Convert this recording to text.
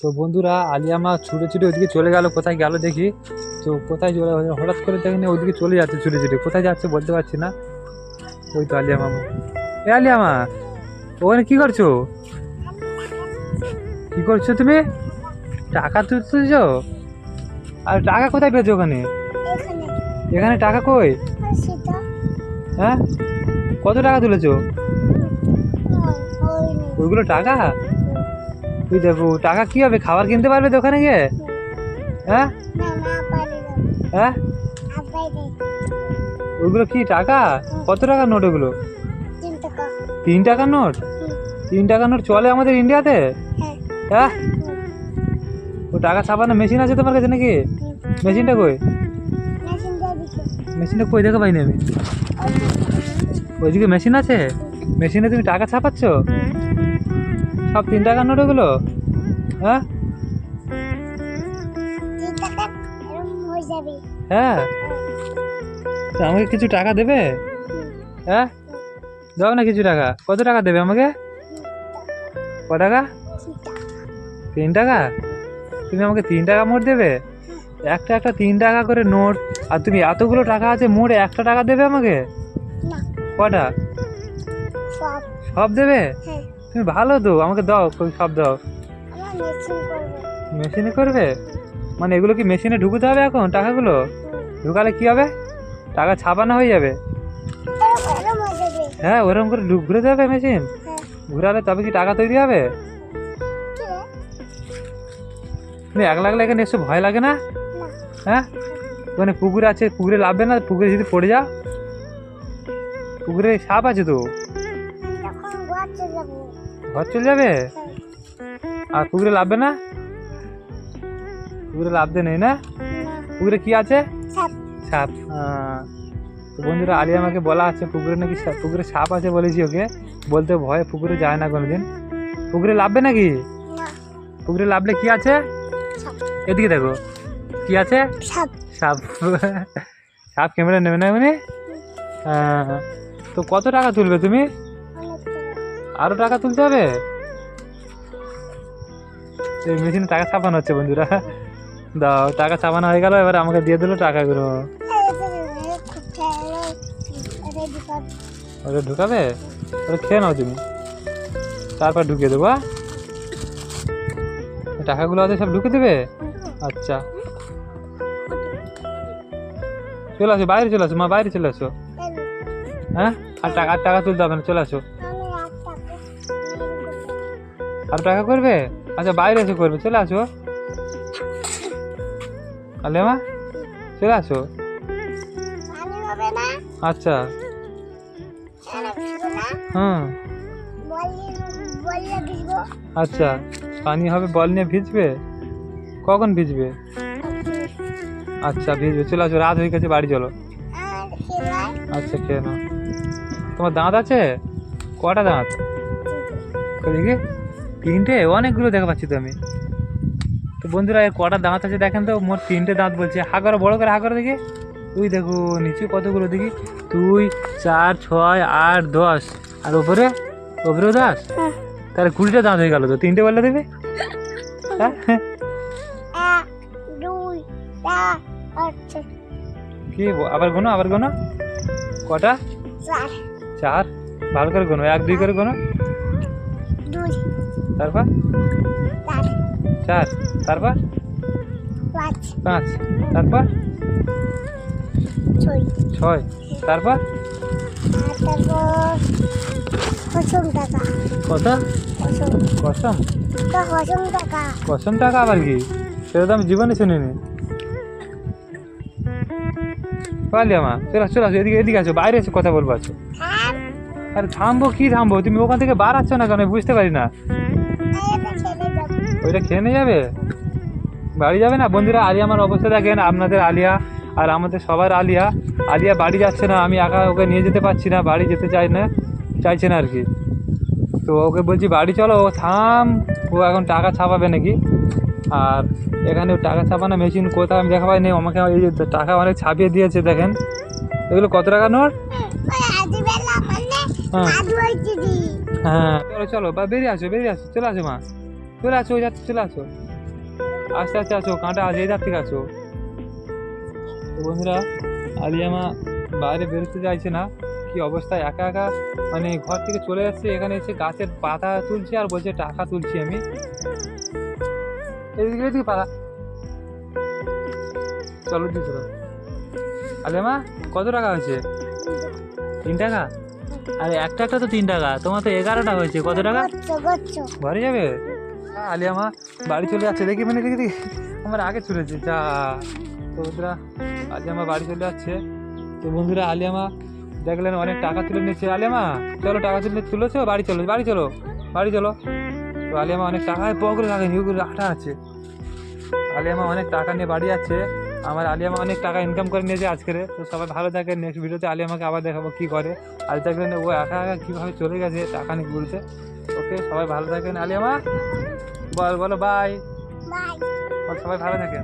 তো বন্ধুরা আলিয়া মা ছুটে ছুটে ওইদিকে চলে গেল, কোথায় গেল দেখি। তো কোথায় চলে হঠাৎ করে দেখেনি ওইদিকে চলে যাচ্ছে ছুটে ছুটে। কোথায় যাচ্ছে বলতে পারছি না। ওই তো আলিয়া মামা এ আলিয়া মা ওখানে কি করছ? কি করছ তুমি? টাকা তুলতেছ আর টাকা কোথায় পেয়েছ ওখানে? এখানে টাকা কই? হ্যাঁ? কত টাকা তুলেছো? ওইগুলো টাকা? তুই দেখো টাকা কি হবে? খাবার কিনতে পারবে ওখানে গিয়ে? হ্যাঁ? হ্যাঁ? ওইগুলো কি, টাকা? কত টাকার নোট ওগুলো? তিন টাকার নোট? তিন টাকার নোট চলে আমাদের ইন্ডিয়াতে? হ্যাঁ? ও টাকা ছাপানো মেশিন আছে তোমার কাছে নাকি? মেশিনটা কই? মেশিনটা কই দেখো পাইনি আমি ওইদিকে মেশিন আছে? মেশিনে তুমি টাকা ছাপাচ্ছ? সব তিন টাকার নোট ওগুলো হ্যাঁ? হয়ে? আমাকে কিছু টাকা দেবে? হ্যাঁ? দাও না কিছু টাকা। কত টাকা দেবে আমাকে? ক টাকা? তিন টাকা? তুমি আমাকে তিন টাকা মোট দেবে? একটা একটা তিন টাকা করে নোট। আর তুমি এতগুলো টাকা আছে মোট একটা টাকা দেবে আমাকে? কটা? সব। সব দেবে? হ্যাঁ। তুমি ভালো তো আমাকে দাও সব দাও। মেশিন করবে। মানে এগুলো কি মেশিনে ঢুকতে হবে এখন টাকাগুলো? ঢুকালে কি হবে? টাকা ছাপানো হয়ে যাবে। হয়ে যাবে ওরকম করে ঘুরে দেবে মেশিন ঘুরালে তবে কি টাকা তৈরি হবে? কি রে? তুমি একলা একলা এখানে এসে ভয় লাগে না? হ্যাঁ? ওখানে পুকুর আছে পুকুরে লাভবে না পুকুরে যদি পড়ে যাও। পুকুরে সাপ আছে তো। ঘর চলে যাবে? হ্যাঁ। আর পুকুরে লাভবে না? পুকুরে লাভতে নেই না? পুকুরে কি আছে? সাপ। তো বন্ধুরা আলী আমাকে বলা আছে পুকুরে নাকি পুকুরে সাপ আছে বলেছি ওকে। বলতে ভয় পুকুরে যায় না কোনোদিন। পুকুরে লাভবে নাকি? পুকুরে লাভলে কি আছে? এদিকে দেখো। কি আছে? সাপ। সাপ। সাপ ক্যামেরা নেবে না মানে হ্যাঁ। তো কত টাকা তুলবে তুমি? টাকা আরও টাকা তুলতে হবে? এই মেশিনে টাকা ছাপানো হচ্ছে, বন্ধুরা। দাও, টাকা ছাপানো হয়ে গেল, এবার আমাকে দিয়ে দিলো টাকাগুলো। ওটা ঢুকাবে? ওটা খেয়ে নাও তুমি। তারপর ঢুকিয়ে দেবো? টাকাগুলো আছে, সব ঢুকে দেবে? আচ্ছা। চলে আসো, বাইরে চলে আসো, মা, বাইরে চলে আসো। হ্যাঁ? আর টাকা টাকা তুলতে হবে না, চলে আসো। আর টাকা করবে? আচ্ছা বাইরে এসে করবে, চলে আসো। আলে মা, চলে আসো। আচ্ছা। হুম। আচ্ছা পানি হবে, বল নিয়ে ভিজবে? কখন ভিজবে? আচ্ছা ভিজবে, চলে আসো, রাত হয়ে গেছে, বাড়ি চলো। আচ্ছা খেয়ে নাও। তোমার দাঁত আছে? কটা দাঁত? দেখি। তিনটে অনেকগুলো দেখা পাচ্ছি তো আমি। তো বন্ধুরা কটা দাঁত আছে দেখেন তো মোট তিনটে দাঁত বলছে। হাগর বড় করে হা করো দেখি। তুই দেখো নিচে কতগুলো দেখি? দুই চার ছয় আট দশ। আর ওপরে? ওপরেও দশ? হ্যাঁ। তাহলে কুড়িটা দাঁত হয়ে গেল তো। তিনটে বললে দেবে? হ্যাঁ? কি আবার গোনো আবার গোনো? কটা? চার। চার? ভালো করে গোনো এক দুই করে গোনো। দুই। তারপর? চার। তারপর? পাঁচ। তারপর? ছয়। তারপর? কত? কসম কসম টাকা। আবার কি? সেটা তো আমি জীবনে শুনিনি। পারলি আমা? চলে চলে আসো এদিকে এদিকে আসো বাইরে এসে কথা বলব আছো থাম আরে থামবো কি থামবো? তুমি ওখান থেকে বার আসছো না কেন? বুঝতে পারি না। ওইটা খেয়ে নিয়ে যাবে? বাড়ি যাবে না? বন্ধুরা আলিয়া আমার অবস্থা দেখেন। আপনাদের আলিয়া আর আমাদের সবার আলিয়া। আলিয়া বাড়ি যাচ্ছে না আমি একা ওকে নিয়ে যেতে পারছি না বাড়ি যেতে চাই না চাইছে না আর কি। তো ওকে বলছি বাড়ি চলো ও থাম ও এখন টাকা ছাপাবে নাকি? আর এখানে টাকা ছাপানো মেশিন কোথায় আমি দেখা পাইনি আমাকে এই যে টাকা অনেক ছাপিয়ে দিয়েছে দেখেন। এগুলো কত টাকা নোট? হ্যাঁ। হ্যাঁ। চলো চলো, বা বেরিয়ে আসো বেরিয়ে আসো, চলে আসো মা। চলে আসো ওই যাচ্ছে, চলে আসো। আস্তে আস্তে আসো, কাঁটা আছে এই ধার থেকে আসো। বন্ধুরা আলিয়ামা বাইরে বেরোতে চাইছে না। কি অবস্থা? একা একা মানে ঘর থেকে চলে যাচ্ছে, এখানে এসে গাছের পাতা তুলছে আর বলছে টাকা তুলছি আমি। এদিকে এদিকে পালা। চলো দি চলো আলিয়ামা কত টাকা হয়েছে? তিন টাকা? আরে একটা একটা তো তিন টাকা। তোমার তো এগারোটা হয়েছে। কত টাকা? গচ্ছ গচ্ছ বাড়ি যাবে? হ্যাঁ, আলিয়া মা বাড়ি চলে যাচ্ছে। দেখি মানে দেখি। দেখি আমার আগে চলেছে। যা। তো বন্ধুরা আলিয়া মা বাড়ি চলে যাচ্ছে। তো বন্ধুরা আলিয়া মা দেখলেন অনেক টাকা তুলে নিচ্ছে আলিয়া মা চলো টাকা তুলে তুলেছো বাড়ি চলো বাড়ি চলো বাড়ি চলো। তো আলিয়া মা অনেক টাকা পকেটে লাগে নিউগুলো আটা আছে। আলিয়া মা অনেক টাকা নিয়ে বাড়ি যাচ্ছে। আমার আলিয়া মা অনেক টাকা ইনকাম করে নিয়েছে আজকের। তো সবাই ভালো থাকে নেক্সট ভিডিওতে আলিয়া আমাকে আবার দেখাবো কী করে। আর দেখবেন ও একা একা কীভাবে চলে গেছে টাকা নিয়ে ঘুরতে। ওকে সবাই ভালো থাকেন। আলিয়া মা বল বলো বাই সবাই ভালো থাকেন।